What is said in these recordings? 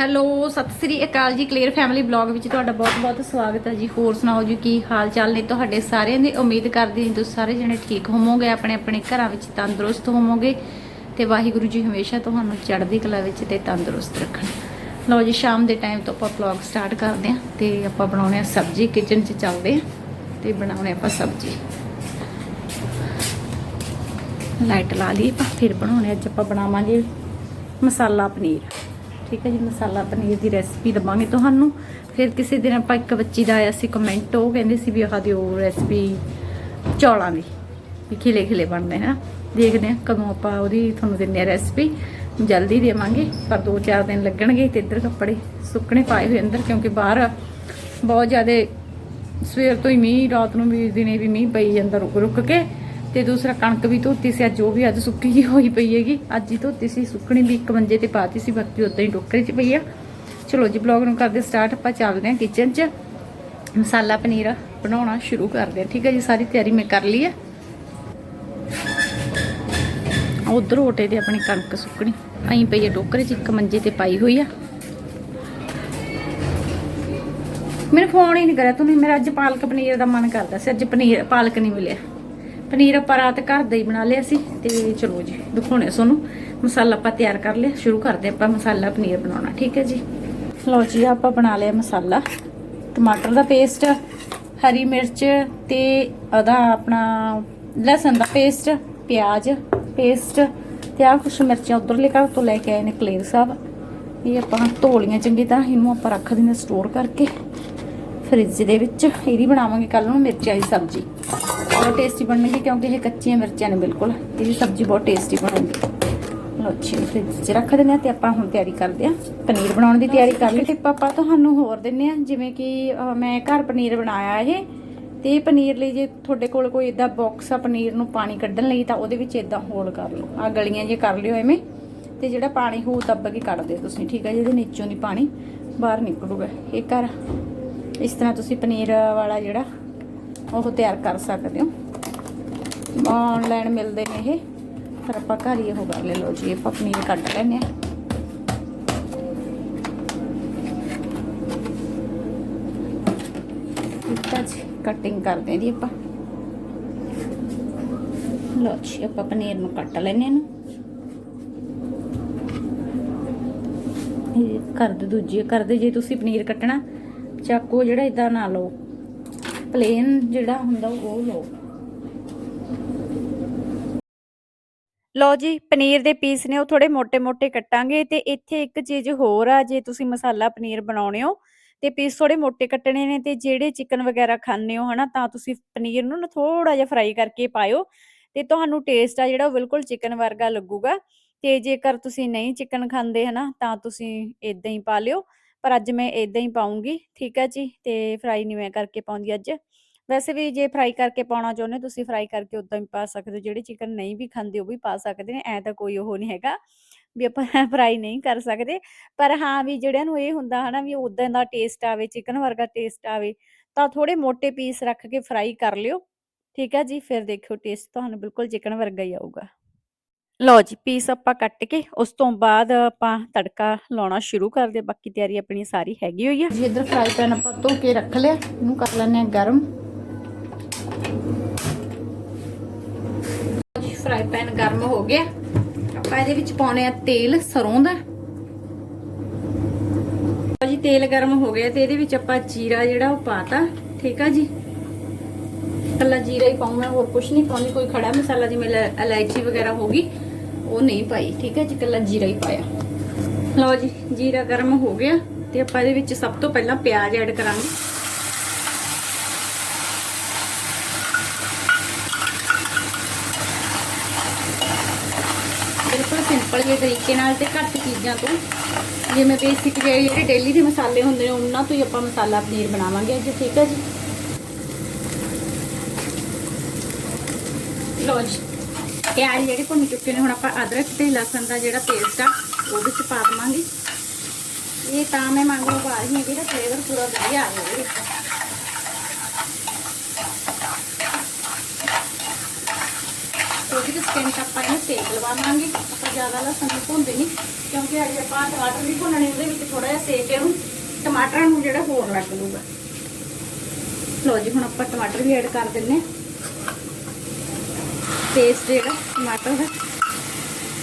Hello, Sat Sri ਅਕਾਲ ਜੀ clear family blog ਵਿੱਚ ਤੁਹਾਡਾ ਬਹੁਤ-ਬਹੁਤ ਸਵਾਗਤ ਹੈ ਜੀ। ਹੋਰ ਸੁਣਾਓ ਜੀ, ਕੀ ਹਾਲ ਚਾਲ ਨੇ ਤੁਹਾਡੇ ਸਾਰਿਆਂ ਦੀ? ਉਮੀਦ ਕਰਦੀ ਹਾਂ ਤੁਸੀਂ ਸਾਰੇ ਜਣੇ ਠੀਕ ਹੋਵੋਗੇ, ਆਪਣੇ ਆਪਣੇ ਘਰਾਂ ਵਿੱਚ ਤੰਦਰੁਸਤ ਹੋਵੋਗੇ ਤੇ ਵਾਹਿਗੁਰੂ ਜੀ ਹਮੇਸ਼ਾ ਤੁਹਾਨੂੰ ਚੜ੍ਹਦੀ ਕਲਾ ਵਿੱਚ ਤੇ ਤੰਦਰੁਸਤ ਰੱਖਣ। ਲਓ ਜੀ, ਸ਼ਾਮ ਦੇ ਟਾਈਮ ਤੋਂ ਆਪਾਂ ਬਲੌਗ ਸਟਾਰਟ ਕਰਦੇ ਹਾਂ ਤੇ ਆਪਾਂ ਬਣਾਉਣੇ ਆ ਸਬਜ਼ੀ ਕਿਚਨ 'ਚ ਚੱਲਦੇ ਹਾਂ ਤੇ ਬਣਾਉਣੇ ਆਪਾਂ ਸਬਜ਼ੀ। ਲਾਈਟ ਲਾ ਲਈ ਆਪਾਂ, ਫਿਰ ਬਣਾਉਣੇ ਅੱਜ ਆਪਾਂ ਬਣਾਵਾਂਗੇ ਮਸਾਲਾ ਪਨੀਰ। ਠੀਕ ਹੈ ਜੀ, ਮਸਾਲਾ ਪਨੀਰ ਦੀ ਰੈਸਪੀ ਦਵਾਂਗੇ ਤੁਹਾਨੂੰ। ਫਿਰ ਕਿਸੇ ਦਿਨ ਆਪਾਂ ਇੱਕ ਬੱਚੀ ਦਾ ਆਇਆ ਸੀ ਕਮੈਂਟ ਉਹ ਕਹਿੰਦੇ ਸੀ ਵੀ ਆਹ ਦਿਓ ਰੈਸਪੀ ਚੌਲਾਂ ਦੀ। ਵੀ ਖਿਲੇ ਖਿਲੇ ਬਣਦੇ ਹੈ ਨਾ ਦੇਖਦੇ ਹਾਂ ਕਦੋਂ ਆਪਾਂ ਉਹਦੀ ਤੁਹਾਨੂੰ ਦਿੰਨੇ ਆ ਰੈਸਪੀ ਜਲਦੀ ਦੇਵਾਂਗੇ, ਪਰ 2-4 ਦਿਨ ਲੱਗਣਗੇ ਤੇ ਇੱਧਰ ਕੱਪੜੇ ਸੁੱਕਣੇ ਪਾਏ ਹੋਏ ਅੰਦਰ, ਕਿਉਂਕਿ ਬਾਹਰ ਬਹੁਤ ਜ਼ਿਆਦਾ ਸਵੇਰ ਤੋਂ ਹੀ ਮੀਂਹ, ਰਾਤ ਨੂੰ ਵੀ ਦਿਨੇ ਵੀ ਮੀਂਹ ਪਈ ਜਾਂਦਾ ਰੁਕ ਰੁਕ ਕੇ। ਤੇ ਦੂਸਰਾ ਕਣਕ ਵੀ ਧੋਤੀ ਸੀ, ਅੱਜ ਉਹ ਵੀ ਅੱਜ ਸੁੱਕੀ ਜਿਹੀ ਹੋਈ ਪਈ ਹੈਗੀ। ਅੱਜ ਹੀ ਧੋਤੀ ਸੀ, ਸੁੱਕਣੀ ਵੀ ਇੱਕ ਮੰਜੇ ਤੇ ਪਾਤੀ ਸੀ, ਬਾਕੀ ਉਦਾਂ ਹੀ ਟੋਕਰੇ 'ਚ ਪਈ ਆ। ਚਲੋ ਜੀ ਬਲੌਗ ਨੂੰ ਕਰਦੇ ਸਟਾਰਟ ਆਪਾਂ ਚੱਲਦੇ ਹਾਂ ਕਿਚਨ 'ਚ। ਮਸਾਲਾ ਪਨੀਰ ਬਣਾਉਣਾ ਸ਼ੁਰੂ ਕਰਦੇ ਹਾਂ। ਠੀਕ ਹੈ ਜੀ, ਸਾਰੀ ਤਿਆਰੀ ਮੈਂ ਕਰ ਲਈ ਆ। ਉਧਰ ਓਟੇ ਤੇ ਆਪਣੀ ਕਣਕ ਸੁੱਕਣੀ। ਐਂ ਪਈ ਆ ਟੋਕਰੇ 'ਚ, ਇੱਕ ਮੰਜੇ ਤੇ ਪਾਈ ਹੋਈ ਆ। ਮੈਨੂੰ ਫੋਨ ਹੀ ਨਹੀਂ ਕਰਿਆ ਤੂੰ ਮੇਰਾ ਅੱਜ ਪਾਲਕ ਪਨੀਰ ਦਾ ਮਨ ਕਰਦਾ ਸੀ, ਅੱਜ ਪਨੀਰ, ਪਾਲਕ ਨਹੀਂ ਮਿਲਿਆ। ਪਨੀਰ ਆਪਾਂ ਰਾਤ ਘਰ ਦਾ ਹੀ ਬਣਾ ਲਿਆ ਸੀ ਤੇ ਚਲੋ ਜੀ, ਦਿਖਾਉਣੇ ਤੁਹਾਨੂੰ। ਮਸਾਲਾ ਆਪਾਂ ਤਿਆਰ ਕਰ ਲਿਆ, ਸ਼ੁਰੂ ਕਰਦੇ ਆਪਾਂ ਮਸਾਲਾ ਪਨੀਰ ਬਣਾਉਣਾ, ਠੀਕ ਹੈ ਜੀ? ਲਓ ਜੀ, ਆਪਾਂ ਬਣਾ ਲਿਆ ਮਸਾਲਾ। ਟਮਾਟਰ ਦਾ ਪੇਸਟ, ਹਰੀ ਮਿਰਚ ਤੇ ਉਹਦਾ ਆਪਣਾ ਲਸਣ ਦਾ ਪੇਸਟ, ਪਿਆਜ਼ ਪੇਸਟ ਤੇ ਆ ਕੁਛ ਮਿਰਚਾਂ ਉਧਰਲੇ ਘਰ ਤੋਂ ਲੈ ਕੇ ਆਏ ਨੇ ਕਲੇਰ ਸਾਹਿਬ। ਇਹ ਆਪਾਂ ਧੋ ਲਈਆਂ ਚੰਗੀ ਤਰ੍ਹਾਂ, ਇਹਨੂੰ ਆਪਾਂ ਰੱਖ ਦਿੰਦੇ ਸਟੋਰ ਕਰਕੇ। ਫ੍ਰਿਜ ਦੇ ਵਿੱਚ, ਇਹਦੀ ਬਣਾਵਾਂਗੇ ਕੱਲ ਨੂੰ ਮਿਰਚਾਂ ਦੀ ਸਬਜ਼ੀ। ਬਹੁਤ ਟੇਸਟੀ ਬਣਨਗੀ ਕਿਉਂਕਿ ਇਹ ਕੱਚੀਆਂ ਮਿਰਚਾਂ ਨੇ ਬਿਲਕੁਲ। ਇਹਦੀ ਸਬਜ਼ੀ ਬਹੁਤ ਟੇਸਟੀ ਬਣੂਗੀ। ਲਓ ਜੀ ਫ੍ਰਿਜ 'ਚ ਰੱਖ ਦਿੰਦੇ ਆ ਤੇ ਆਪਾਂ ਹੁਣ ਤਿਆਰੀ ਕਰਦੇ ਆ ਪਨੀਰ ਬਣਾਉਣ ਦੀ ਤਿਆਰੀ ਕਰ ਲਈ। ਤੇ ਆਪਾਂ ਤੁਹਾਨੂੰ ਹੋਰ ਦਿੰਨੇ ਆ ਜਿਵੇਂ ਕਿ ਮੈਂ ਘਰ ਪਨੀਰ ਬਣਾਇਆ ਇਹ। ਤੇ ਇਹ ਪਨੀਰ ਲਈ ਜੇ ਤੁਹਾਡੇ ਕੋਲ ਕੋਈ ਇਦਾਂ ਬਾਕਸ ਆ ਪਨੀਰ ਨੂੰ ਪਾਣੀ ਕੱਢਣ ਲਈ ਤਾਂ ਉਹਦੇ ਵਿੱਚ ਇਦਾਂ ਹੋਲ ਕਰ ਲਓ। ਆ ਗਲੀਆਂ ਜੇ ਕਰ ਲਿਓ ਐਵੇਂ। ਤੇ ਜਿਹੜਾ ਪਾਣੀ ਹੋ ਦੱਬ ਕੇ ਕੱਢ ਦਿਓ ਤੁਸੀਂ ਠੀਕ ਹੈ ਜਿਹਦੇ ਨੀਚੋਂ ਦੀ ਪਾਣੀ ਬਾਹਰ ਨਿਕਲੂਗਾ। ਇਹ ਕਰ ਇਸ ਤਰ੍ਹਾਂ ਤੁਸੀਂ ਪਨੀਰ ਵਾਲਾ ਜਿਹੜਾ ਉਹ ਤਿਆਰ ਕਰ ਸਕਦੇ ਹੋ। ਆਨਲਾਈਨ ਮਿਲਦੇ ਨੇ ਇਹ। ਪਰ ਆਪਾਂ ਘਰ ਹੀ ਉਹ ਕਰ ਲੈ ਲਓ ਜੀ। ਆਪਾਂ ਪਨੀਰ ਕੱਢ ਲੈਨੇ ਆ ਜੀ। ਕਟਿੰਗ ਕਰਦੇ ਹਾਂ ਜੀ ਆਪਾਂ। ਲਓ ਜੀ, ਆਪਾਂ ਪਨੀਰ ਨੂੰ ਕੱਟ ਲੈਨੇ ਇਹਨੂੰ। ਇਹ ਕਰਦੇ ਦੂਜੀ ਕਰਦੇ ਜੇ ਤੁਸੀਂ ਪਨੀਰ ਕੱਟਣਾ, ਚਾਕੂ ਜਿਹੜਾ ਇਦਾਂ ਨਾ ਲਓ। ਪਲੇਨ ਜਿਹੜਾ ਹੁੰਦਾ ਉਹ ਲਓ। ਲੋ ਜੀ, ਪਨੀਰ ਦੇ ਪੀਸ ਨੇ, ਉਹ ਥੋੜੇ ਮੋٹے-ਮੋٹے ਕੱਟਾਂਗੇ ਤੇ ਇੱਥੇ ਇੱਕ ਚੀਜ਼ ਹੋਰ ਆ, ਜੇ ਤੁਸੀਂ ਮਸਾਲਾ ਪਨੀਰ ਬਣਾਉਣੇ ਹੋ, ਤੇ ਪੀਸ ਥੋੜੇ ਮੋٹے ਕੱਟਣੇ ਨੇ ਤੇ ਜਿਹੜੇ ਚਿਕਨ ਵਗੈਰਾ ਖਾਣੇ ਹੋ ਹਨਾ, ਤਾਂ ਤੁਸੀਂ ਪਨੀਰ ਨੂੰ ਨਾ ਥੋੜਾ ਜਿਹਾ ਫਰਾਈ ਕਰਕੇ ਪਾਇਓ ਤੇ ਤੁਹਾਨੂੰ ਟੇਸਟ ਆ ਜਿਹੜਾ ਉਹ ਬਿਲਕੁਲ ਚਿਕਨ ਵਰਗਾ ਲੱਗੂਗਾ ਤੇ ਜੇਕਰ ਤੁਸੀਂ ਨਹੀਂ ਚਿਕਨ ਖਾਂਦੇ ਹਨਾ, ਤਾਂ ਤੁਸੀਂ ਇਦਾਂ ਹੀ ਪਾ ਲਿਓ। ਪਰ ਅੱਜ ਮੈਂ ਇਦਾਂ ਹੀ ਪਾਉਂਗੀ ਠੀਕ ਹੈ ਜੀ? ਤੇ ਫਰਾਈ ਨਹੀਂ ਮੈਂ ਕਰਕੇ ਪਾਉਂਦੀ ਅੱਜ। ਵੈਸੇ ਵੀ ਜੇ ਫਰਾਈ ਕਰਕੇ ਪਾਉਣਾ ਚਾਹੁੰਦੇ ਤੁਸੀਂ ਫਰਾਈ ਕਰਕੇ ਉਦਾਂ ਵੀ ਪਾ ਸਕਦੇ ਹੋ। ਜਿਹੜੇ ਚਿਕਨ ਨਹੀਂ ਵੀ ਖਾਂਦੇ, ਉਹ ਵੀ ਪਾ ਸਕਦੇ ਨੇ, ਐ ਤਾਂ ਕੋਈ ਉਹ ਨਹੀਂ ਹੈਗਾ ਵੀ ਆਪਾਂ ਫਰਾਈ ਨਹੀਂ ਕਰ ਸਕਦੇ। ਪਰ ਹਾਂ ਵੀ ਜਿਹੜਿਆਂ ਨੂੰ ਇਹ ਹੁੰਦਾ ਹਨਾ ਵੀ ਉਦਾਂ ਦਾ ਟੇਸਟ ਆਵੇ ਚਿਕਨ ਵਰਗਾ ਟੇਸਟ ਆਵੇ, ਤਾਂ ਥੋੜੇ ਮੋٹے ਪੀਸ ਰੱਖ ਕੇ ਫਰਾਈ ਕਰ ਲਿਓ, ਠੀਕ ਹੈ ਜੀ? ਫਿਰ ਦੇਖਿਓ ਟੇਸਟ ਤੁਹਾਨੂੰ ਬਿਲਕੁਲ ਚਿਕਨ ਵਰਗਾ ਹੀ ਆਊਗਾ। ਲਓ ਜੀ ਪੀਸ ਆਪਾਂ ਕੱਟ ਕੇ ਉਸ ਤੋਂ ਬਾਅਦ ਆਪਾਂ ਤੜਕਾ ਲਾਉਣਾ ਸ਼ੁਰੂ ਕਰਦੇ ਬਾਕੀ ਤਿਆਰੀ ਆਪਣੀ ਸਾਰੀ ਹੈਗੀ ਹੋਈ ਆ। ਜੀ, ਇਧਰ ਫਰਾਈ ਪੈਨ ਆਪਾਂ ਧੋ ਕੇ ਰੱਖ ਲਿਆ। ਇਹਨੂੰ ਕਰ ਲੈਣੇ ਆ ਗਰਮ। ਫਰਾਈ ਪੈਨ ਗਰਮ ਹੋ ਗਿਆ। ਆਪਾਂ ਇਹਦੇ ਵਿੱਚ ਪਾਉਣੇ ਆ ਤੇਲ, ਸਰੋਂ ਦਾ। ਜੀ, ਤੇਲ ਗਰਮ ਹੋ ਗਿਆ ਤੇ ਇਹਦੇ ਵਿੱਚ ਆਪਾਂ ਜੀਰਾ ਜਿਹੜਾ ਉਹ ਪਾਤਾ। ਠੀਕ ਆ ਜੀ? ਕੱਲਾ ਜੀਰਾ ਹੀ ਪਾਉਂ ਮੈਂ ਹੋਰ ਕੁਝ ਨਹੀਂ ਪਾਉਂਦੀ ਕੋਈ ਖੜਾ ਮਸਾਲਾ ਜਿਵੇਂ ਇਲਾਇਚੀ ਵਗੈਰਾ ਹੋਗੀ ਉਹ ਨਹੀਂ ਪਾਈ, ਠੀਕ ਹੈ ਜੀ? ਕੱਲਾ ਜੀਰਾ ਹੀ ਪਾਇਆ। ਲਓ ਜੀ, ਜੀਰਾ ਗਰਮ ਹੋ ਗਿਆ ਤੇ ਆਪਾਂ ਇਹਦੇ ਵਿੱਚ ਸਭ ਤੋਂ ਪਹਿਲਾਂ ਪਿਆਜ਼ ਐਡ ਕਰਾਂਗੇ। ਬਿਲਕੁਲ ਸਿੰਪਲ ਜਿਹੇ ਤਰੀਕੇ ਨਾਲ ਤੇ ਘੱਟ ਚੀਜ਼ਾਂ ਤੋਂ। ਜਿਵੇਂ ਬੇਸਿਕ ਜਿਹੜੇ ਡੇਲੀ ਦੇ ਮਸਾਲੇ ਹੁੰਦੇ ਨੇ, ਉਹਨਾਂ ਤੋਂ ਹੀ ਆਪਾਂ ਮਸਾਲਾ ਪਨੀਰ ਬਣਾਵਾਂਗੇ ਅੱਜ, ਠੀਕ ਹੈ ਜੀ? ਲਓ ਜੀ। ਪਿਆਜ਼ ਜਿਹੜੇ ਭੁੰਨ ਚੁੱਕੇ ਨੇ, ਹੁਣ ਆਪਾਂ ਅਦਰਕ ਤੇ ਲਸਣ ਦਾ ਜਿਹੜਾ ਪੇਸਟ ਆ, ਉਹ ਵਿੱਚ ਪਾ ਦਵਾਂਗੇ। ਇਹ ਤਾਂ ਮੈਂ ਮੰਗਰੋਂ ਪਾ ਰਹੀ ਹਾਂ ਕਿ ਫਲੇਵਰ ਪੂਰਾ ਵਧੀਆ ਆ ਜਾਵੇ ਉਹਦੇ ਵਿੱਚ ਸਕਿੰਟ ਆਪਾਂ ਇਹਨੂੰ ਸੇਕ ਲਵਾਵਾਂਗੇ। ਆਪਾਂ ਜ਼ਿਆਦਾ ਲਸਣ ਨੂੰ ਭੁੰਨਦੇ ਨਹੀਂ, ਕਿਉਂਕਿ ਅਜੇ ਆਪਾਂ ਟਮਾਟਰ ਵੀ ਭੁੰਨਣੇ, ਉਹਦੇ ਵਿੱਚ ਥੋੜਾ ਜਿਹਾ ਸੇਕ ਇਹਨੂੰ ਟਮਾਟਰਾਂ ਨੂੰ ਜਿਹੜਾ ਹੋਰ ਲੱਗ ਲੂਗਾ ਲੋ ਜੀ, ਹੁਣ ਆਪਾਂ ਟਮਾਟਰ ਵੀ ਐਡ ਕਰ ਦਿੰਨੇ ਪੇਸਟ ਜਿਹੜਾ, ਟਮਾਟਰ ਦਾ।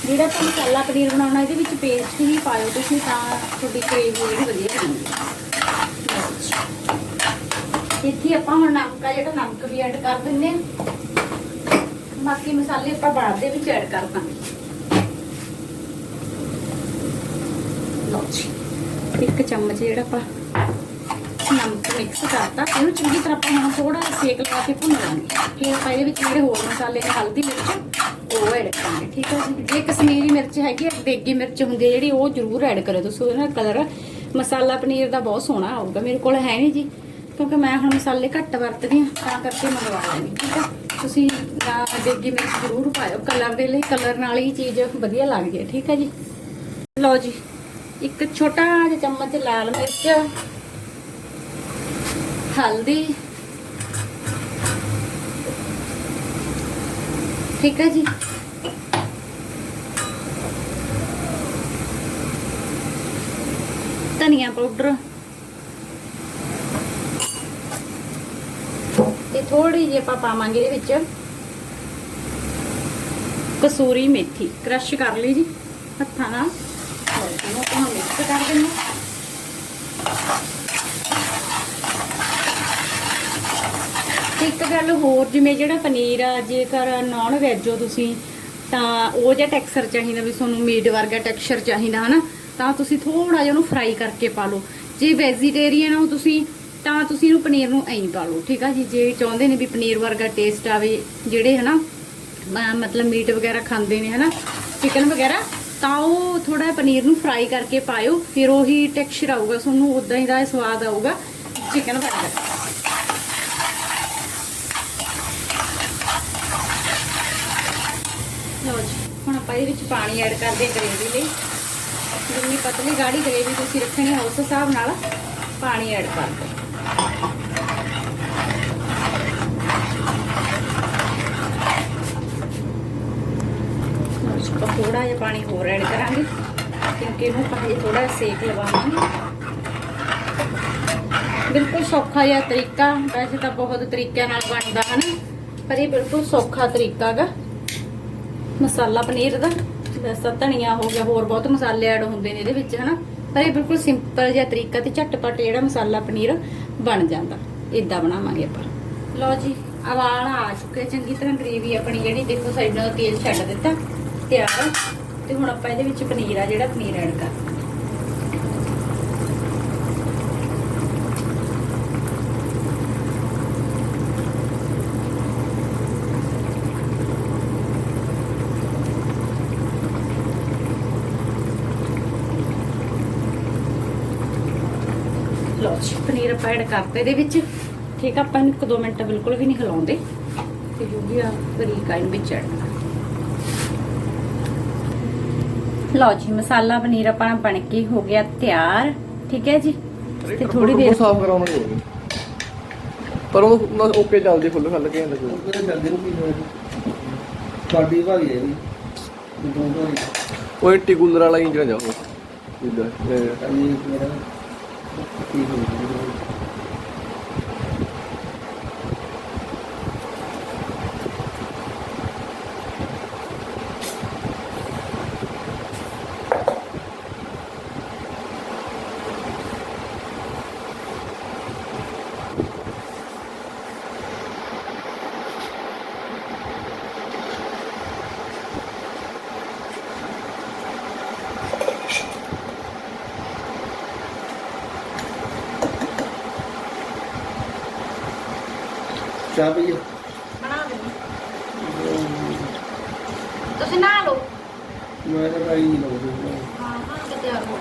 ਜਿਹੜਾ ਆਪਾਂ ਮਸਾਲਾ ਪਨੀਰ ਬਣਾਉਣਾ, ਇਹਦੇ ਵਿੱਚ ਪੇਸਟ ਹੀ ਪਾਇਓ ਤੁਸੀਂ ਤਾਂ ਤੁਹਾਡੀ ਗ੍ਰੇਵੀ ਜਿਹੜੀ ਵਧੀਆ ਬਣੂਗੀ ਇੱਥੇ ਆਪਾਂ ਹੁਣ ਨਮਕ ਆ, ਜਿਹੜਾ ਨਮਕ ਵੀ ਐਡ ਕਰ ਦਿੰਨੇ ਆ ਬਾਕੀ ਮਸਾਲੇ ਆਪਾਂ ਬਾਅਦ ਦੇ ਵਿੱਚ ਐਡ ਕਰ ਦਾਂਗੇ। ਲਓ ਜੀ, ਇੱਕ ਚਮਚ ਜਿਹੜਾ ਆਪਾਂ ਨਮਕ ਮਿਕਸ ਕਰਤਾ। ਇਹਨੂੰ ਚੰਗੀ ਤਰ੍ਹਾਂ ਆਪਾਂ ਹੁਣ ਥੋੜਾ ਸੇਕ ਲਗਾ ਕੇ ਭੁੰਨ ਲਾਂਗੇ। ਫਿਰ ਆਪਾਂ ਇਹਦੇ ਵਿੱਚ ਜਿਹੜੇ ਹੋਰ ਮਸਾਲੇ ਨੇ, ਹਲਦੀ ਮਿਰਚ, ਉਹ ਐਡ ਕਰਾਂਗੇ, ਠੀਕ ਹੈ ਜੀ? ਜੇ ਕਸ਼ਮੀਰੀ ਮਿਰਚ ਹੈਗੀ ਹੈ ਦੇਗੀ ਮਿਰਚ ਹੁੰਦੀ ਹੈ ਜਿਹੜੀ, ਉਹ ਜ਼ਰੂਰ ਐਡ ਕਰਿਓ। ਤੁਸੀਂ ਉਹਦਾ ਕਲਰ ਮਸਾਲਾ ਪਨੀਰ ਦਾ ਬਹੁਤ ਸੋਹਣਾ ਆਊਗਾ, ਮੇਰੇ ਕੋਲ ਹੈ ਨਹੀਂ ਜੀ, ਕਿਉਂਕਿ ਮੈਂ ਹੁਣ ਮਸਾਲੇ ਘੱਟ ਵਰਤਦੀ ਹਾਂ, ਤਾਂ ਕਰਕੇ ਮੰਗਵਾ ਲੈਣੀ ਠੀਕ ਹੈ ਤੁਸੀਂ ਦੇਗੀ ਮਿਰਚ ਜ਼ਰੂਰ ਪਾਇਓ ਕਲਰ ਦੇ ਲਈ ਕਲਰ ਨਾਲ ਹੀ ਚੀਜ਼ ਵਧੀਆ ਲੱਗਦੀ ਹੈ, ਠੀਕ ਹੈ ਜੀ? ਲਓ ਜੀ, ਇੱਕ ਛੋਟਾ ਜਿਹਾ ਚਮਚ ਲਾਲ ਮਿਰਚ ਹਲਦੀ। ਠੀਕ ਹੈ ਜੀ। ਧਨੀਆ ਪਾਊਡਰ। ਤੇ ਥੋੜੀ ਜਿਹੀ ਆਪਾਂ ਪਾਵਾਂਗੇ ਇਹਦੇ ਵਿੱਚ ਕਸੂਰੀ ਮੇਥੀ। ਕ੍ਰਸ਼ ਕਰ ਲਈ ਜੀ। ਹੱਥਾਂ ਨਾਲ। ਇਹਨੂੰ ਆਪਾਂ ਮਿਕਸ ਕਰ ਦਿੰਦੇ ਹਾਂ? ਤੇ ਇੱਕ ਗੱਲ ਹੋਰ, ਜਿਵੇਂ ਜਿਹੜਾ ਪਨੀਰ ਆ, ਜੇਕਰ ਨਾਨ ਵੈਜ ਹੋ ਤੁਸੀਂ, ਤਾਂ ਉਹ ਜਿਹਾ ਟੈਕਸਚਰ ਚਾਹੀਦਾ ਵੀ ਤੁਹਾਨੂੰ ਮੀਟ ਵਰਗਾ ਟੈਕਸਚਰ ਚਾਹੀਦਾ, ਹਨਾ? ਤਾਂ ਤੁਸੀਂ ਥੋੜਾ ਜਿਹਾ ਉਹਨੂੰ ਫਰਾਈ ਕਰਕੇ ਪਾ ਲਓ। ਜੇ ਵੈਜੀਟੇਰੀਅਨ ਹੋ ਤੁਸੀਂ, ਤਾਂ ਤੁਸੀਂ ਇਹਨੂੰ ਪਨੀਰ ਨੂੰ ਐਂ ਪਾ ਲਓ, ਠੀਕ ਆ ਜੀ? ਜੇ ਚਾਹੁੰਦੇ ਨੇ ਵੀ ਪਨੀਰ ਵਰਗਾ ਟੇਸਟ ਆਵੇ, ਜਿਹੜੇ, ਹਨਾ, ਮ- ਮਤਲਬ ਮੀਟ ਵਗੈਰਾ ਖਾਂਦੇ ਨੇ, ਹਨਾ ਚਿਕਨ ਵਗੈਰਾ, ਤਾਂ ਉਹ ਥੋੜਾ ਪਨੀਰ ਨੂੰ ਫਰਾਈ ਕਰਕੇ ਪਾਇਓ, ਫਿਰ ਉਹੀ ਟੈਕਸਚਰ ਆਊਗਾ, ਤੁਹਾਨੂੰ ਉਦਾਂ ਹੀ ਦਾ ਸਵਾਦ ਆਊਗਾ ਚਿਕਨ ਵਰਗਾ। ਲਓ ਜੀ, ਹੁਣ ਆਪਾਂ ਇਹਦੇ ਵਿੱਚ ਪਾਣੀ ਐਡ ਕਰਦੇ ਹਾਂ ਗ੍ਰੇਵੀ ਲਈ। ਜਿੰਨੀ ਪਤਲੀ ਗਾੜੀ ਗ੍ਰੇਵੀ ਤੁਸੀਂ ਰੱਖਣੀ ਹੈ ਉਸ ਹਿਸਾਬ ਨਾਲ ਪਾਣੀ ਐਡ ਕਰ ਦਿਓ। ਆਪਾਂ ਥੋੜਾ ਜਿਹਾ ਪਾਣੀ ਹੋਰ ਐਡ ਕਰਾਂਗੇ, ਕਿਉਂਕਿ ਇਹਨੂੰ ਆਪਾਂ ਹਜੇ ਥੋੜਾ ਜਿਹਾ ਸੇਕ ਲਵਾਵਾਂਗੇ ਬਿਲਕੁਲ ਸੌਖਾ ਜਿਹਾ ਤਰੀਕਾ, ਵੈਸੇ ਤਾਂ ਬਹੁਤ ਤਰੀਕਿਆਂ ਨਾਲ ਬਣਦਾ ਹੈ ਨਾ ਪਰ ਇਹ ਬਿਲਕੁਲ ਸੌਖਾ ਤਰੀਕਾ ਹੈਗਾ ਮਸਾਲਾ ਪਨੀਰ ਦਾ ਵੈਸਾ ਧਨੀਆ ਹੋ ਗਿਆ, ਹੋਰ ਬਹੁਤ ਮਸਾਲੇ ਐਡ ਹੁੰਦੇ ਨੇ ਇਹਦੇ ਵਿੱਚ, ਹਨਾ? ਪਰ ਇਹ ਬਿਲਕੁਲ ਸਿੰਪਲ ਜਿਹਾ ਤਰੀਕਾ ਤੇ ਝਟਪਟ ਜਿਹੜਾ ਮਸਾਲਾ ਪਨੀਰ ਬਣ ਜਾਂਦਾ। ਇਦਾਂ ਬਣਾਵਾਂਗੇ ਆਪਾਂ। ਲਓ ਜੀ ਅਵਾਲ ਆ ਚੁੱਕੇ ਚੰਗੀ ਤਰ੍ਹਾਂ ਗ੍ਰੇਵੀ ਆਪਣੀ ਜਿਹੜੀ ਦੇਖੋ ਸਾਈਡਾਂ ਤੋਂ ਤੇਲ ਛੱਡ ਦਿੱਤਾ, ਤਿਆਰ ਆ। ਤੇ ਹੁਣ ਆਪਾਂ ਇਹਦੇ ਵਿੱਚ ਪਨੀਰ ਆ ਜਿਹੜਾ ਪਨੀਰ ਐਡ ਕਰ ਲਓ ਜੀ ਪਨੀਰ ਆਪਾਂ ਐਡ ਕਰਤਾ ਇਹਦੇ ਵਿੱਚ। ਠੀਕ ਆ ਆਪਾਂ ਇਹਨੂੰ ਇੱਕ ਦੋ ਮਿੰਟ ਬਿਲਕੁਲ ਵੀ ਨਹੀਂ ਹਿਲਾਉਂਦੇ। ਤੇ ਜੋ ਵੀ ਆ ਤਰੀਕਾ ਇਹਨੂੰ ਵਿੱਚ ਐਡ ਲਓ ਜੀ ਮਸਾਲਾ ਪਨੀਰ ਆਪਣਾ ਬਣ ਕੇ ਹੋ ਗਿਆ ਤਿਆਰ। ਠੀਕ ਹੈ ਜੀ? ਤੇ ਥੋੜੀ ਦੇਰ ਸਾਫ਼ ਕਰਾਉਣਾ ਨਹੀਂ ਹੋਵੇ ਪਰ ਉਹ ਓਕੇ ਚੱਲਦੀ ਫੁੱਲ ਖੱਲ ਕੇ ਜਾਂਦਾ ਕੋਈ। ਉਹਦੇ ਚੱਲਦੇ ਨੂੰ ਕੀ ਹੋਇਆ ਸਾਡੀ ਭਾਈ ਹੈ ਵੀ ਦੋ ਭਾਈ ਉਹ ਇੰਟੀ ਕੂਲਰ ਵਾਲਾ ਇੰਜਨ ਜਾਓ ਇਧਰ ਅਜੀ ਮੇਰਾ ਕੀ ਹੋ ਗਿਆ? ਚਾਹ ਪਈਏ ਬਣਾ ਦੇ ਤੁਸੀਂ ਨਾ ਲਓ। ਮੈਂ ਤਾਂ ਭਾਈ ਨਹੀਂ ਲਾਉਂਦਾ। ਹਾਂ ਹਾਂ ਤੇ ਤਿਆਰ ਹੋ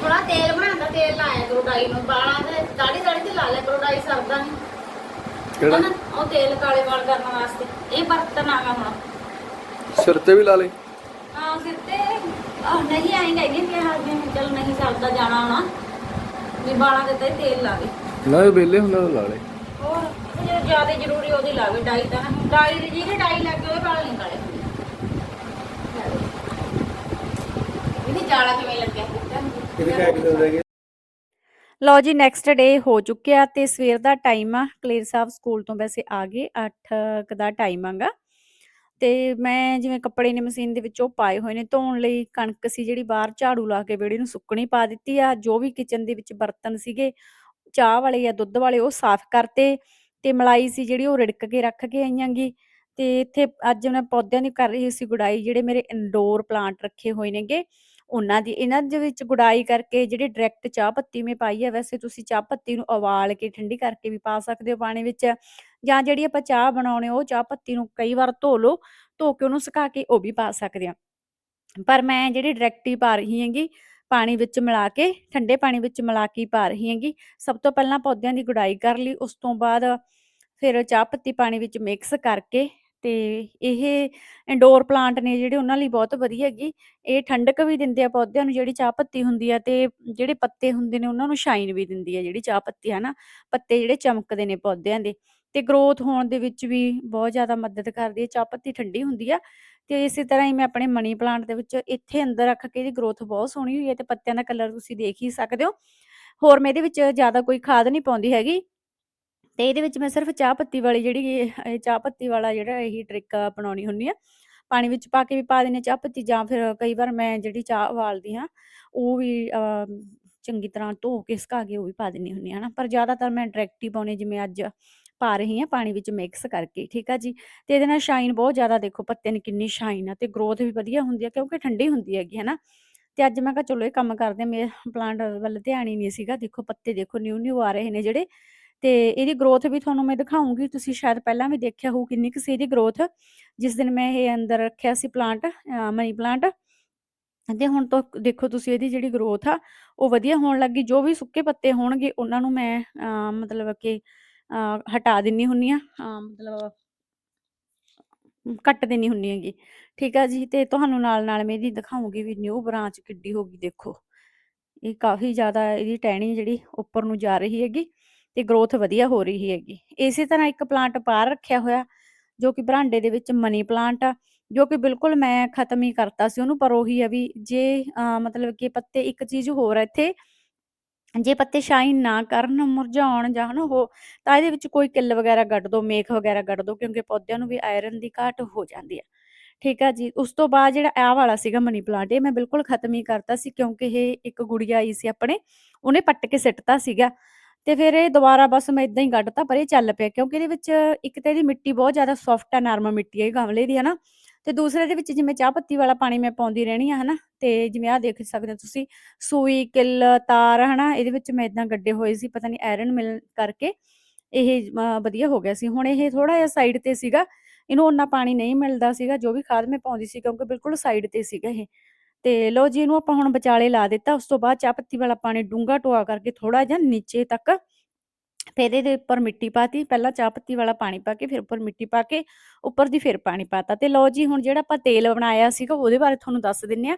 ਥੋੜਾ ਤੇਲ ਬਣਾਉਂਦਾ ਤੇਲ ਲਾਇਆ ਕਰੋ ਡਾਈ ਨੂੰ। ਬਾਲਾਂ ਤੇ ਦਾੜੀ ਦਾੜੀ ਤੇ ਲਾ ਲਿਆ ਕਰੋ ਡਾਈ ਸਰਦਾ ਨਹੀਂ। ਕਿਹੜਾ? ਹਨਾ? ਉਹ ਤੇਲ ਕਾਲੇ ਵਾਲ ਕਰਨ ਵਾਸਤੇ। ਇਹ ਬਰਤਨ ਆਗਾ ਹੁਣ। ਸਿਰ ਤੇ ਵੀ ਲਾ ਲੇ ਹਾਂ ਸਿਰ ਤੇ। ਆਹ ਨਹੀਂ ਆਏਗਾ ਇਹ ਕਿ ਹਾਂ ਜਿਵੇਂ ਚਲ ਨਹੀਂ ਸਰਦਾ ਜਾਣਾ ਹੋਣਾ ਵੀ ਬਾਲਾਂ ਦੇ ਤੇ ਤੇਲ ਲਾ ਦੇ। ਨਾ ਇਹ ਵੇਲੇ ਹੁੰਦਾ ਤਾਂ ਲਾ ਲੇ ਹੋਰ ਜੇ ਜਦੋਂ ਜ਼ਿਆਦਾ ਜ਼ਰੂਰੀ ਉਹਦੀ ਲਾਵੇ ਡਾਈ ਤਾਂ ਨਾ ਡਾਈ ਦੀ ਜਿਹਦੇ ਡਾਈ ਲੱਗੇ ਉਹਦੇ ਵਾਲ ਨਹੀਂ ਕਾਲੇ ਹੁੰਦੇ। ਇਹਦੀ ਜਾਲਾ ਕਿਵੇਂ ਲੱਗਿਆ? ਇਹਦੇ ਕਾਇ ਕਿਦੋਂ ਰਹਿ ਗਏ ਲਓ ਜੀ ਨੈਕਸਟ ਡੇ ਹੋ ਚੁੱਕਿਆ ਤੇ ਸਵੇਰ ਦਾ ਟਾਈਮ ਆ। ਕਲੇਰ ਸਾਹਿਬ ਸਕੂਲ ਤੋਂ ਵੈਸੇ ਆ ਗਏ 8 ਕ ਦਾ ਟਾਈਮ ਆਗਾ। ਤੇ ਮੈਂ ਜਿਵੇਂ ਕੱਪੜੇ ਨੇ ਮਸ਼ੀਨ ਦੇ ਵਿੱਚੋਂ ਪਾਏ ਹੋਏ ਨੇ ਧੋਣ ਲਈ ਕਣਕ ਸੀ ਜਿਹੜੀ ਬਾਹਰ ਝਾੜੂ ਲਾ ਕੇ ਵਿਹੜੇ ਨੂੰ ਸੁੱਕਣੀ ਪਾ ਦਿੱਤੀ ਆ। ਜੋ ਵੀ ਕਿਚਨ ਦੇ ਵਿੱਚ ਬਰਤਨ ਸੀਗੇ ਚਾਹ ਵਾਲੇ ਜਾਂ ਦੁੱਧ ਵਾਲੇ ਉਹ ਸਾਫ਼ ਕਰਤੇ ਤੇ ਮਲਾਈ ਸੀ ਜਿਹੜੀ ਉਹ ਰਿੜਕ ਕੇ ਰੱਖ ਕੇ ਆਈਆਂਗੀ ਤੇ ਇੱਥੇ ਅੱਜ ਮੈਂ ਪੌਦਿਆਂ ਦੀ ਕਰ ਰਹੀ ਸੀ ਗੁਡਾਈ, ਜਿਹੜੇ ਮੇਰੇ ਇੰਡੋਰ ਪਲਾਂਟ ਰੱਖੇ ਹੋਏ ਨੇਗੇ, ਉਹਨਾਂ ਦੀ, ਇਹਨਾਂ ਦੇ ਵਿੱਚ ਗੁਡਾਈ ਕਰਕੇ ਜਿਹੜੀ ਡਾਇਰੈਕਟ ਚਾਹ ਪੱਤੀ ਮੈਂ ਪਾਈ ਹੈ ਵੈਸੇ ਤੁਸੀਂ ਚਾਹ ਪੱਤੀ ਨੂੰ ਉਬਾਲ ਕੇ ਠੰਡੀ ਕਰਕੇ ਵੀ ਪਾ ਸਕਦੇ ਹੋ ਪਾਣੀ ਵਿੱਚ, ਜਾਂ ਜਿਹੜੀ ਆਪਾਂ ਚਾਹ ਬਣਾਉਣੇ ਉਹ ਚਾਹ ਪੱਤੀ ਨੂੰ ਕਈ ਵਾਰ ਧੋ ਲਓ, ਧੋ ਕੇ ਉਹਨੂੰ ਸੁਕਾ ਕੇ ਉਹ ਵੀ ਪਾ ਸਕਦੇ ਆ। ਪਰ ਮੈਂ ਜਿਹੜੀ ਡਾਇਰੈਕਟ ਹੀ ਪਾ ਰਹੀ ਹੈਗੀ ਪਾਣੀ ਵਿੱਚ ਮਿਲਾ ਕੇ, ਠੰਡੇ ਪਾਣੀ ਵਿੱਚ ਮਿਲਾ ਕੇ ਪਾ ਰਹੀ ਹੈਗੀ। ਸਭ ਤੋਂ ਪਹਿਲਾਂ ਪੌਦਿਆਂ ਦੀ ਗੁਡਾਈ ਕਰ ਲਈ, ਉਸ ਤੋਂ ਬਾਅਦ ਫਿਰ ਚਾਹ ਪੱਤੀ ਪਾਣੀ ਵਿੱਚ ਮਿਕਸ ਕਰਕੇ ਤੇ ਇਹ ਇੰਡੋਰ ਪਲਾਂਟ ਨੇ ਜਿਹੜੇ ਉਹਨਾਂ ਲਈ ਬਹੁਤ ਵਧੀਆ ਹੈਗੀ। ਇਹ ਠੰਡਕ ਵੀ ਦਿੰਦੇ ਆ ਪੌਦਿਆਂ ਨੂੰ, ਜਿਹੜੀ ਚਾਹ ਪੱਤੀ ਹੁੰਦੀ ਆ ਤੇ ਜਿਹੜੇ ਪੱਤੇ ਹੁੰਦੇ ਨੇ ਉਹਨਾਂ ਨੂੰ ਸ਼ਾਈਨ ਵੀ ਦਿੰਦੀ ਆ ਜਿਹੜੀ ਚਾਹ ਪੱਤੀ ਹੈ ਨਾ ਪੱਤੇ ਜਿਹੜੇ ਚਮਕਦੇ ਨੇ ਪੌਦਿਆਂ ਦੇ ਤੇ ਗਰੋਥ ਹੋਣ ਦੇ ਵਿੱਚ ਵੀ ਬਹੁਤ ਜ਼ਿਆਦਾ ਮਦਦ ਕਰਦੀ ਹੈ ਚਾਹ ਪੱਤੀ ਠੰਡੀ ਹੁੰਦੀ ਆ ਤੇ ਇਸੇ ਤਰ੍ਹਾਂ ਹੀ ਮੈਂ ਆਪਣੇ ਮਨੀ ਪਲਾਂਟ ਦੇ ਵਿੱਚ ਇੱਥੇ ਅੰਦਰ ਰੱਖ ਕੇ ਇਹਦੀ ਗਰੋਥ ਬਹੁਤ ਸੋਹਣੀ ਹੋਈ ਹੈ ਤੇ ਪੱਤਿਆਂ ਦਾ ਕਲਰ ਤੁਸੀਂ ਦੇਖ ਹੀ ਸਕਦੇ ਹੋ। ਹੋਰ ਮੈਂ ਇਹਦੇ ਵਿੱਚ ਜ਼ਿਆਦਾ ਕੋਈ ਖਾਦ ਨਹੀਂ ਪਾਉਂਦੀ ਹੈਗੀ। ਤੇ ਇਹਦੇ ਵਿੱਚ ਮੈਂ ਸਿਰਫ ਚਾਹ ਪੱਤੀ ਵਾਲੀ ਜਿਹੜੀ ਚਾਹ ਪੱਤੀ ਵਾਲਾ ਜਿਹੜਾ ਇਹੀ ਟ੍ਰਿਕ ਅਪਣਾਉਣੀ ਹੁੰਦੀ ਆ ਪਾਣੀ ਵਿੱਚ ਪਾ ਕੇ ਵੀ ਪਾ ਦਿੰਦੇ ਚਾਹ ਪੱਤੀ ਜਾਂ ਫਿਰ ਕਈ ਵਾਰ ਮੈਂ ਜਿਹੜੀ ਚਾਹ ਉਬਾਲਦੀ ਹਾਂ ਉਹ ਵੀ ਅ, ਚੰਗੀ ਤਰ੍ਹਾਂ ਧੋ ਕੇ ਸੁਕਾ ਕੇ ਉਹ ਵੀ ਪਾ ਦਿੰਦੀ ਹੁੰਦੀ ਹਾਂ ਨਾ ਪਰ ਜ਼ਿਆਦਾਤਰ ਮੈਂ ਡਾਇਰੈਕਟ ਹੀ ਪਾਉਣੀ ਜਿਵੇਂ ਅੱਜ ਪਾ ਰਹੀ ਹਾਂ ਪਾਣੀ ਵਿੱਚ ਮਿਕਸ ਕਰਕੇ ਠੀਕ ਆ ਜੀ? ਤੇ ਇਹਦੇ ਨਾਲ ਸ਼ਾਈਨ ਬਹੁਤ ਜ਼ਿਆਦਾ ਦੇਖੋ ਪੱਤੇ ਨੇ ਕਿੰਨੀ ਸ਼ਾਈਨ ਆ ਤੇ ਗਰੋਥ ਵੀ ਵਧੀਆ ਹੁੰਦੀ ਆ ਕਿਉਂਕਿ ਠੰਡੀ ਹੁੰਦੀ ਹੈਗੀ ਹੈ ਨਾ ਤੇ ਅੱਜ ਮੈਂ ਕਿਹਾ ਚਲੋ ਇਹ ਕੰਮ ਕਰਦੇ ਮੇਰੇ ਪਲਾਂਟ ਵੱਲ ਧਿਆਨ ਹੀ ਨਹੀਂ ਸੀਗਾ ਦੇਖੋ ਪੱਤੇ ਦੇਖੋ ਨਿਊ ਨਿਊ ਆ ਰਹੇ ਨੇ ਜਿਹੜੇ ਤੇ ਇਹਦੀ ਗਰੋਥ ਵੀ ਤੁਹਾਨੂੰ ਮੈਂ ਦਿਖਾਉਂਗੀ ਤੁਸੀਂ ਸ਼ਾਇਦ ਪਹਿਲਾਂ ਵੀ ਦੇਖਿਆ ਹੋਊ ਕਿੰਨੀ ਕੁ ਸੀ ਇਹਦੀ ਗਰੋਥ ਜਿਸ ਦਿਨ ਮੈਂ ਇਹ ਅੰਦਰ ਰੱਖਿਆ ਸੀ ਪਲਾਂਟ ਮਨੀ ਪਲਾਂਟ ਤੇ ਹੁਣ ਤੋਂ ਦੇਖੋ ਤੁਸੀਂ ਇਹਦੀ ਜਿਹੜੀ ਗਰੋਥ ਆ ਉਹ ਵਧੀਆ ਹੋਣ ਲੱਗੀ ਜੋ ਵੀ ਸੁੱਕੇ ਪੱਤੇ ਹੋਣਗੇ ਉਹਨਾਂ ਨੂੰ ਮੈਂ ਅ, ਮਤਲਬ ਕਿ ਹਟਾ ਦਿੰਨੀ ਹੁੰਨੀ ਆ ਮਤਲਬ ਕੱਟ ਦੇਣੀ ਹੁੰਨੀ ਹੈਗੀ। ਠੀਕ ਆ ਜੀ ਤੇ ਤੁਹਾਨੂੰ ਨਾਲ ਨਾਲ ਮੈਂ ਇਹਦੀ ਦਿਖਾਉਂਗੀ ਵੀ ਨਿਊ ਬ੍ਰਾਂਚ ਕਿੱਡੀ ਹੋ ਗਈ ਦੇਖੋ। ਇਹ ਕਾਫੀ ਜ਼ਿਆਦਾ ਇਹਦੀ ਟਹਿਣੀ ਜਿਹੜੀ ਉੱਪਰ ਨੂੰ ਜਾ ਰਹੀ ਹੈਗੀ ਤੇ ਗਰੋਥ ਵਧੀਆ ਹੋ ਰਹੀ ਹੈਗੀ। ਇਸੇ ਤਰ੍ਹਾਂ ਇੱਕ ਪਲਾਂਟ ਬਾਹਰ ਰੱਖਿਆ ਹੋਇਆ ਜੋ ਕਿ ਬਰਾਂਡੇ ਦੇ ਵਿੱਚ ਮਨੀ ਪਲਾਂਟ ਆ ਜੋ ਕਿ ਬਿਲਕੁਲ ਮੈਂ ਖਤਮ ਹੀ ਕਰਤਾ ਸੀ ਉਹਨੂੰ ਪਰ ਉਹੀ ਆ ਵੀ ਜੇ ਅ, ਮਤਲਬ ਕਿ ਪੱਤੇ ਇੱਕ ਚੀਜ਼ ਹੋਰ ਇੱਥੇ ਜੇ ਪੱਤੇ ਸ਼ਾਈਨ ਨਾ ਕਰਨ, ਮੁਰਝਾਉਣ ਜਾਂ ਹਨਾ ਉਹ, ਤਾਂ ਇਹਦੇ ਵਿੱਚ ਕੋਈ ਕਿੱਲ ਵਗੈਰਾ ਕੱਢ ਦੋ, ਮੇਖ ਵਗੈਰਾ ਕੱਢ ਦੋ, ਕਿਉਂਕਿ ਪੌਦਿਆਂ ਨੂੰ ਵੀ ਆਇਰਨ ਦੀ ਘਾਟ ਹੋ ਜਾਂਦੀ ਹੈ। ਠੀਕ ਆ ਜੀ, ਉਸ ਤੋਂ ਬਾਅਦ ਜਿਹੜਾ ਆਹ ਵਾਲਾ ਸੀਗਾ ਮਨੀ ਪਲਾਂਟ, ਇਹ ਮੈਂ ਬਿਲਕੁਲ ਖਤਮ ਹੀ ਕਰਤਾ ਸੀ, ਕਿਉਂਕਿ ਇਹ ਇੱਕ ਗੁੜੀਆ ਆਈ ਸੀ ਆਪਣੇ, ਉਹਨੇ ਪੱਟ ਕੇ ਸਿੱਟਤਾ ਸੀਗਾ। ਤੇ ਫਿਰ ਇਹ ਦੁਬਾਰਾ ਬਸ ਮੈਂ ਇਦਾਂ ਹੀ ਕੱਢਤਾ, ਪਰ ਇਹ ਚੱਲ ਪਿਆ, ਕਿਉਂਕਿ ਇਹਦੇ ਵਿੱਚ ਇੱਕ ਤਾਂ ਇਹਦੀ ਮਿੱਟੀ ਬਹੁਤ ਜ਼ਿਆਦਾ ਸੌਫਟ ਆ, ਨਰਮ ਮਿੱਟੀ ਹੈ ਗਮਲੇ ਦੀ, ਹਨਾ। ਤੇ ਦੂਸਰੇ ਦੇ ਵਿੱਚ ਜਿਵੇਂ ਚਾਹ ਪੱਤੀ ਵਾਲਾ ਪਾਣੀ ਮੈਂ ਪਾਉਂਦੀ ਰਹਿਣੀ ਆ, ਹਨਾ, ਤੇ ਜਿਵੇਂ ਆਹ ਦੇਖ ਸਕਦੇ ਹੋ ਤੁਸੀਂ, ਸੂਈ, ਕਿੱਲ, ਤਾਰ, ਹਨਾ, ਇਹਦੇ ਵਿੱਚ ਮੈਂ ਇਦਾਂ ਗੱਡੇ ਹੋਏ ਸੀ, ਪਤਾ ਨਹੀਂ ਆਇਰਨ ਮਿਲ ਕਰਕੇ, ਇਹ ਵਧੀਆ ਹੋ ਗਿਆ ਸੀ। ਹੁਣ ਇਹ ਥੋੜਾ ਜਿਹਾ ਸਾਈਡ ਤੇ ਸੀਗਾ, ਇਹਨੂੰ ਉਹਨਾਂ ਪਾਣੀ ਨਹੀਂ ਮਿਲਦਾ ਸੀਗਾ, ਜੋ ਵੀ ਖਾਦ ਮੈਂ ਪਾਉਂਦੀ ਸੀ, ਕਿਉਂਕਿ ਬਿਲਕੁਲ ਸਾਈਡ ਤੇ ਸੀਗਾ ਇਹ। ਤੇ ਲਓ ਜੀ, ਇਹਨੂੰ ਆਪਾਂ ਹੁਣ ਵਿਚਾਲੇ ਲਾ ਦਿੱਤਾ, ਉਸ ਤੋਂ ਬਾਅਦ ਚਾਹ ਪੱਤੀ ਵਾਲਾ ਪਾਣੀ ਡੂੰਘਾ ਟੋਆ ਕਰਕੇ ਥੋੜਾ ਜਿਹਾ ਨੀਚੇ ਤੱਕ ਫਿਰ ਇਹਦੇ ਉੱਪਰ ਮਿੱਟੀ ਪਾਤੀ, ਪਹਿਲਾਂ ਚਾਹ ਪੱਤੀ ਵਾਲਾ ਪਾਣੀ ਪਾ ਕੇ, ਫਿਰ ਉੱਪਰ ਮਿੱਟੀ ਪਾ ਕੇ, ਉੱਪਰ ਦੀ ਫਿਰ ਪਾਣੀ ਪਾਤਾ ਤੇ। ਲਓ ਜੀ, ਹੁਣ ਜਿਹੜਾ ਆਪਾਂ ਤੇਲ ਬਣਾਇਆ ਸੀਗਾ, ਉਹਦੇ ਬਾਰੇ ਤੁਹਾਨੂੰ ਦੱਸ ਦਿੰਨੇ ਆ।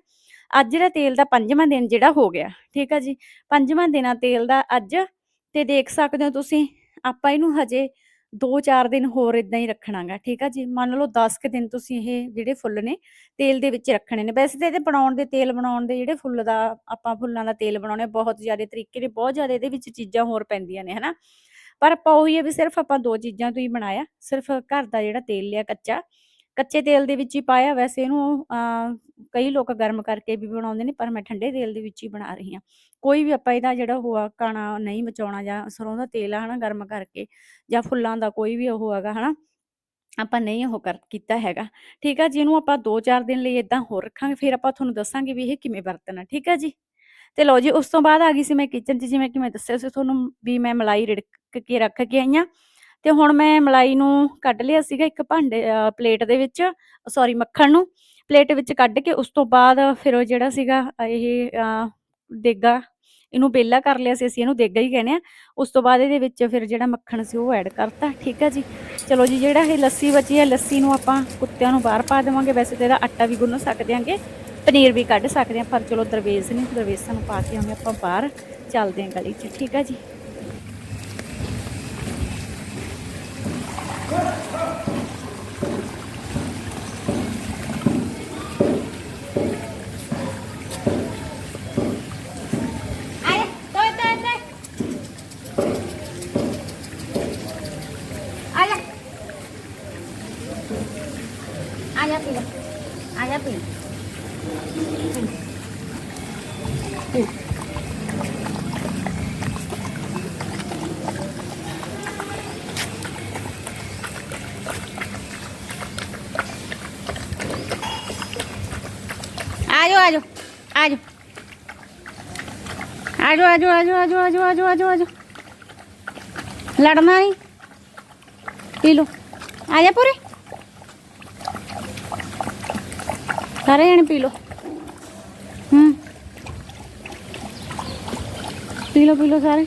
ਅੱਜ ਜਿਹੜਾ ਤੇਲ ਦਾ ਪੰਜਵਾਂ ਦਿਨ ਜਿਹੜਾ ਹੋ ਗਿਆ, ਠੀਕ ਆ ਜੀ? ਪੰਜਵਾਂ ਦਿਨ ਆ ਤੇਲ ਦਾ ਅੱਜ, ਤੇ ਦੇਖ ਸਕਦੇ ਹੋ ਤੁਸੀਂ, ਆਪਾਂ ਇਹਨੂੰ ਹਜੇ 2-4 ਦਿਨ ਹੋਰ ਇਦਾਂ ਹੀ ਰੱਖਣਾਗਾ, ਠੀਕ ਆ ਜੀ? ਮੰਨ ਲਓ 10 ਕੁ ਦਿਨ ਤੁਸੀਂ ਇਹ ਜਿਹੜੇ ਫੁੱਲ ਨੇ, ਤੇਲ ਦੇ ਵਿੱਚ ਰੱਖਣੇ ਨੇ। ਵੈਸੇ ਤਾਂ ਇਹਦੇ ਬਣਾਉਣ ਦੇ, ਤੇਲ ਬਣਾਉਣ ਦੇ ਜਿਹੜੇ ਫੁੱਲ ਦਾ, ਆਪਾਂ ਫੁੱਲਾਂ ਦਾ ਤੇਲ ਬਣਾਉਣੇ ਬਹੁਤ ਜ਼ਿਆਦਾ ਤਰੀਕੇ ਨੇ ਬਹੁਤ ਜ਼ਿਆਦਾ ਇਹਦੇ ਵਿੱਚ ਚੀਜ਼ਾਂ ਹੋਰ ਪੈਂਦੀਆਂ ਨੇ, ਹਨਾ? ਪਰ ਆਪਾਂ ਉਹੀ ਹੈ ਵੀ ਸਿਰਫ ਆਪਾਂ ਦੋ ਚੀਜ਼ਾਂ ਤੋਂ ਹੀ ਬਣਾਇਆ, ਸਿਰਫ ਘਰ ਦਾ ਜਿਹੜਾ ਤੇਲ ਲਿਆ ਕੱਚਾ ਕੱਚੇ ਤੇਲ ਦੇ ਵਿੱਚ ਹੀ ਪਾਇਆ, ਵੈਸੇ ਇਹਨੂੰ ਕਈ ਲੋਕ ਗਰਮ ਕਰਕੇ ਵੀ ਬਣਾਉਂਦੇ ਨੇ, ਪਰ ਮੈਂ ਠੰਡੇ ਤੇਲ ਦੇ ਵਿੱਚ ਹੀ ਬਣਾ ਰਹੀ ਹਾਂ। ਕੋਈ ਵੀ ਆਪਾਂ ਇਹਦਾ ਜਿਹੜਾ ਉਹ ਕਾਣਾ ਨਹੀਂ ਬਚਾਉਣਾ ਜਾਂ ਸਰੋਂ ਦਾ ਤੇਲ ਆ, ਹਨਾ, ਗਰਮ ਕਰਕੇ ਜਾਂ ਫੁੱਲਾਂ ਦਾ ਕੋਈ ਵੀ ਉਹ ਹੈਗਾ, ਹਨਾ, ਆਪਾਂ ਨਹੀਂ ਉਹ ਕਰ, ਕੀਤਾ ਹੈਗਾ। ਠੀਕ ਆ ਜੀ, ਇਹਨੂੰ ਆਪਾਂ 2-4 ਦਿਨ ਲਈ ਇਦਾਂ ਹੋਰ ਰੱਖਾਂਗੇ, ਫਿਰ ਆਪਾਂ ਤੁਹਾਨੂੰ ਦੱਸਾਂਗੇ ਵੀ ਇਹ ਕਿਵੇਂ ਵਰਤਣਾ ਠੀਕ ਆ ਜੀ? ਤੇ ਲਓ ਜੀ, ਉਸ ਤੋਂ ਬਾਅਦ ਆ ਗਈ ਸੀ ਮੈਂ ਕਿਚਨ 'ਚ, ਜਿਵੇਂ ਕਿ ਮੈਂ ਦੱਸਿਆ ਸੀ ਤੁਹਾਨੂੰ ਵੀ ਮੈਂ ਮਲਾਈ ਰਿੜਕ ਕੇ ਰੱਖ ਕੇ ਆਈ ਹਾਂ। ਤੇ ਹੁਣ ਮੈਂ ਮਲਾਈ ਨੂੰ ਕੱਢ ਲਿਆ ਸੀਗਾ ਇੱਕ ਭਾਂਡੇ ਪਲੇਟ ਦੇ ਵਿੱਚ ਸੌਰੀ ਮੱਖਣ ਨੂੰ, ਪਲੇਟ ਵਿੱਚ ਕੱਢ ਕੇ ਉਸ ਤੋਂ ਬਾਅਦ ਫਿਰ ਉਹ ਜਿਹੜਾ ਸੀਗਾ ਇਹ ਦੇਗਾ, ਇਹਨੂੰ ਬੇਲਾ ਕਰ ਲਿਆ ਸੀ, ਅਸੀਂ ਇਹਨੂੰ ਦੇਗਾ ਹੀ ਕਹਿੰਦੇ ਆ, ਉਸ ਤੋਂ ਬਾਅਦ ਇਹਦੇ ਵਿੱਚ ਫਿਰ ਜਿਹੜਾ ਮੱਖਣ ਸੀ ਉਹ ਐਡ ਕਰਤਾ, ਠੀਕ ਆ ਜੀ? ਚਲੋ ਜੀ, ਜਿਹੜਾ ਇਹ ਲੱਸੀ ਬਚੀ ਹੈ ਲੱਸੀ ਨੂੰ ਆਪਾਂ ਕੁੱਤਿਆਂ ਨੂੰ ਬਾਹਰ ਪਾ ਦੇਵਾਂਗੇ, ਵੈਸੇ ਤਾਂ ਇਹਦਾ ਆਟਾ ਵੀ ਗੁੰਨ ਸਕਦੇ ਆਂਗੇ, ਪਨੀਰ ਵੀ ਕੱਢ ਸਕਦੇ ਆ, ਪਰ ਚਲੋ ਦਰਵੇਜ਼ ਨੇ, ਦਰਵੇਜ਼ਾਂ ਨੂੰ ਪਾ ਕੇ ਆਉਂਗੇ ਆਪਾਂ ਬਾਹਰ ਚੱਲਦੇ ਆਂ ਗਲੀ 'ਚ, ਠੀਕ ਆ ਜੀ? 哎呀！退退退！哎呀！哎呀平！哎呀平！平！ਆਜੋ ਆਜੋ ਆਜੋ ਆਜੋ ਆਜੋ ਆਜੋ ਆਜੋ ਆਜੋ ਲੜਨਾ ਨਹੀਂ ਪੀ ਲੋ ਆ ਜਾ ਪੂਰੇ ਸਾਰੇ ਜਣੇ ਪੀ ਲੋ ਹੂੰ ਪੀ ਲੋ ਪੀ ਲੋ ਸਾਰੇ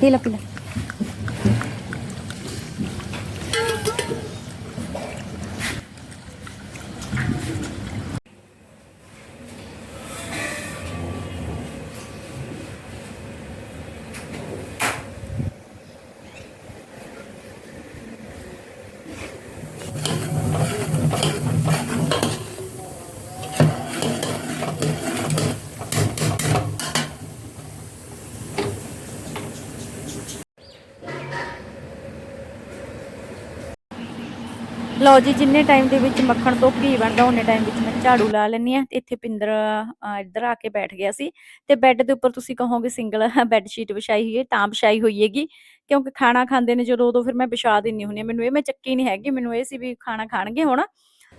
ਪੀ ਲੋ ਪੀ ਲੋ ਲਓ ਜੀ, ਜਿੰਨੇ ਟਾਈਮ ਦੇ ਵਿੱਚ ਮੱਖਣ ਤੋਂ ਘੀ ਬਣਦਾ, ਉਹਨੇ ਟਾਈਮ ਵਿੱਚ ਮੈਂ ਝਾੜੂ ਲਾ ਲੈਂਦੀ ਆ ਤੇ ਇੱਥੇ ਪਿੰਦਰ ਇੱਧਰ ਆ ਕੇ ਬੈਠ ਗਿਆ ਸੀ ਤੇ ਬੈੱਡ ਦੇ ਉੱਪਰ ਤੁਸੀਂ ਕਹੋਗੇ ਸਿੰਗਲ ਬੈੱਡ ਸ਼ੀਟ ਵਿਛਾਈ ਹੋਈ ਹੈ, ਤਾਂ ਵਿਛਾਈ ਹੋਈ ਹੈਗੀ। ਕਿਉਂਕਿ ਖਾਣਾ ਖਾਂਦੇ ਨੇ, ਜਦੋਂ ਉਦੋਂ ਫਿਰ ਮੈਂ ਵਿਛਾ ਦਿੰਨੀ ਹੁੰਦੀ ਹਾਂ। ਮੈਨੂੰ ਇਹ ਮੈਂ ਚੱਕੀ ਨਹੀਂ ਹੈਗੀ, ਮੈਨੂੰ ਇਹ ਸੀ ਵੀ ਖਾਣਾ ਖਾਣਗੇ ਹੁਣ,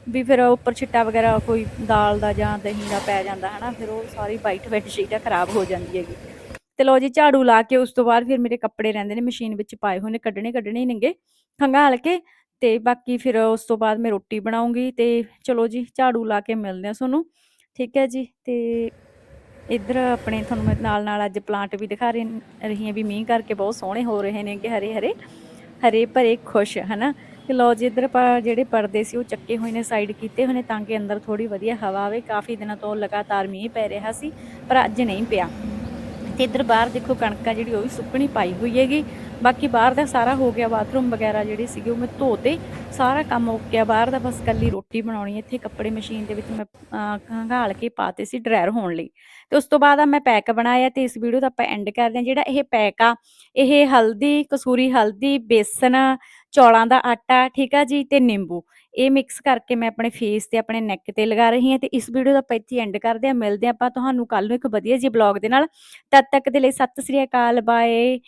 ਵੀ ਫਿਰ ਉੱਪਰ ਛਿੱਟਾ ਵਗੈਰਾ ਕੋਈ ਦਾਲ ਦਾ ਜਾਂ ਦਹੀਂ ਦਾ ਪੈ ਜਾਂਦਾ, ਹਨਾ, ਫਿਰ ਉਹ ਸਾਰੀ ਵਾਈਟ ਬੈੱਡ ਸ਼ੀਟ ਆ, ਖਰਾਬ ਹੋ ਜਾਂਦੀ ਹੈਗੀ। ਤੇ ਲਓ ਜੀ, ਝਾੜੂ ਲਾ ਕੇ ਉਸ ਤੋਂ ਬਾਅਦ ਫਿਰ ਮੇਰੇ ਕੱਪੜੇ ਰਹਿੰਦੇ ਨੇ, ਮਸ਼ੀਨ ਵਿੱਚ ਪਾਏ ਹੋਏ ਨੇ ਕੱਢਣੇ ਕੱਢਣੇ ਹੀ ਨੇਗੇ। ਖੰਗਾਲ ਕੇ ਤੇ ਬਾਕੀ ਫਿਰ ਉਸ ਤੋਂ ਬਾਅਦ ਮੈਂ ਰੋਟੀ ਬਣਾਉਂਗੀ ਤੇ ਚਲੋ ਜੀ, ਝਾੜੂ ਲਾ ਕੇ ਮਿਲਦੇ ਆ ਤੁਹਾਨੂੰ। ਠੀਕ ਹੈ ਜੀ, ਤੇ ਇੱਧਰ ਆਪਣੇ ਤੁਹਾਨੂੰ ਮੈਂ ਨਾਲ ਨਾਲ ਅੱਜ ਪਲਾਂਟ ਵੀ ਦਿਖਾ ਰਹੀ ਰਹੀ ਹਾਂ ਵੀ ਮੀਂਹ ਕਰਕੇ ਬਹੁਤ ਸੋਹਣੇ ਹੋ ਰਹੇ ਨੇ ਕਿ ਹਰੇ ਹਰੇ ਹਰੇ ਭਰੇ, ਖੁਸ਼, ਹਨਾ? ਤੇ ਲਓ ਜੀ, ਇੱਧਰ ਆਪਾਂ ਜਿਹੜੇ ਪਰਦੇ ਸੀ ਉਹ ਚੱਕੇ ਹੋਏ ਨੇ ਸਾਈਡ ਕੀਤੇ ਹੋਏ ਨੇ ਤਾਂ ਕਿ ਅੰਦਰ ਥੋੜੀ ਵਧੀਆ ਹਵਾ ਆਵੇ। ਕਾਫੀ ਦਿਨਾਂ ਤੋਂ ਲਗਾਤਾਰ ਮੀਂਹ ਪੈ ਰਿਹਾ ਸੀ, ਪਰ ਅੱਜ ਨਹੀਂ ਪਿਆ। ਤੇ ਇੱਧਰ ਬਾਹਰ ਦੇਖੋ ਕਣਕਾਂ ਜਿਹੜੀ, ਉਹ ਵੀ ਸੁੱਕਣੀ ਪਾਈ ਹੋਈ ਹੈਗੀ। ਬਾਕੀ ਬਾਹਰ ਦਾ ਸਾਰਾ ਹੋ ਗਿਆ ਬਾਥਰੂਮ ਵਗੈਰਾ ਜਿਹੜੇ ਸੀਗੇ ਉਹ ਮੈਂ ਧੋਤੇ ਸਾਰਾ ਕੰਮ ਹੋ ਗਿਆ। ਬਾਹਰ ਦਾ ਬਸ ਕੱਲੀ ਰੋਟੀ ਬਣਾਉਣੀ ਹੈ ਇੱਥੇ ਕੱਪੜੇ ਮਸ਼ੀਨ ਦੇ ਵਿੱਚ ਮੈਂ ਅਹ, ਕੇ ਪਾਤੇ ਸੀ ਡਰਾਇਰ ਹੋਣ ਲਈ। ਤੇ ਉਸ ਤੋਂ ਬਾਅਦ ਆ ਮੈਂ ਪੈਕ ਬਣਾਇਆ ਤੇ ਇਸ ਵੀਡੀਓ ਦਾ ਆਪਾਂ ਐਂਡ ਕਰਦੇ ਹਾਂ ਜਿਹੜਾ ਇਹ ਪੈਕ ਆ ਇਹ ਹਲਦੀ ਕਸੂਰੀ ਹਲਦੀ ਬੇਸਨ ਚੌਲਾਂ ਦਾ ਆਟਾ ਠੀਕ ਆ ਜੀ ਤੇ ਨਿੰਬੂ। ਇਹ ਮਿਕਸ ਕਰਕੇ ਮੈਂ ਆਪਣੇ ਫੇਸ ਤੇ ਆਪਣੇ ਨੈਕ ਤੇ ਲਗਾ ਰਹੀ ਹਾਂ ਤੇ ਇਸ ਵੀਡੀਓ ਦਾ ਆਪਾਂ ਇੱਥੇ ਐਂਡ ਕਰਦੇ ਹਾਂ। ਮਿਲਦੇ ਹਾਂ ਆਪਾਂ ਤੁਹਾਨੂੰ ਕੱਲ ਨੂੰ ਇੱਕ ਵਧੀਆ ਜਿਹੇ ਬਲੌਗ ਦੇ ਨਾਲ। ਤਦ ਤੱਕ ਦੇ ਲਈ ਸਤਿ ਸ੍ਰੀ ਅਕਾਲ ਬਾਏ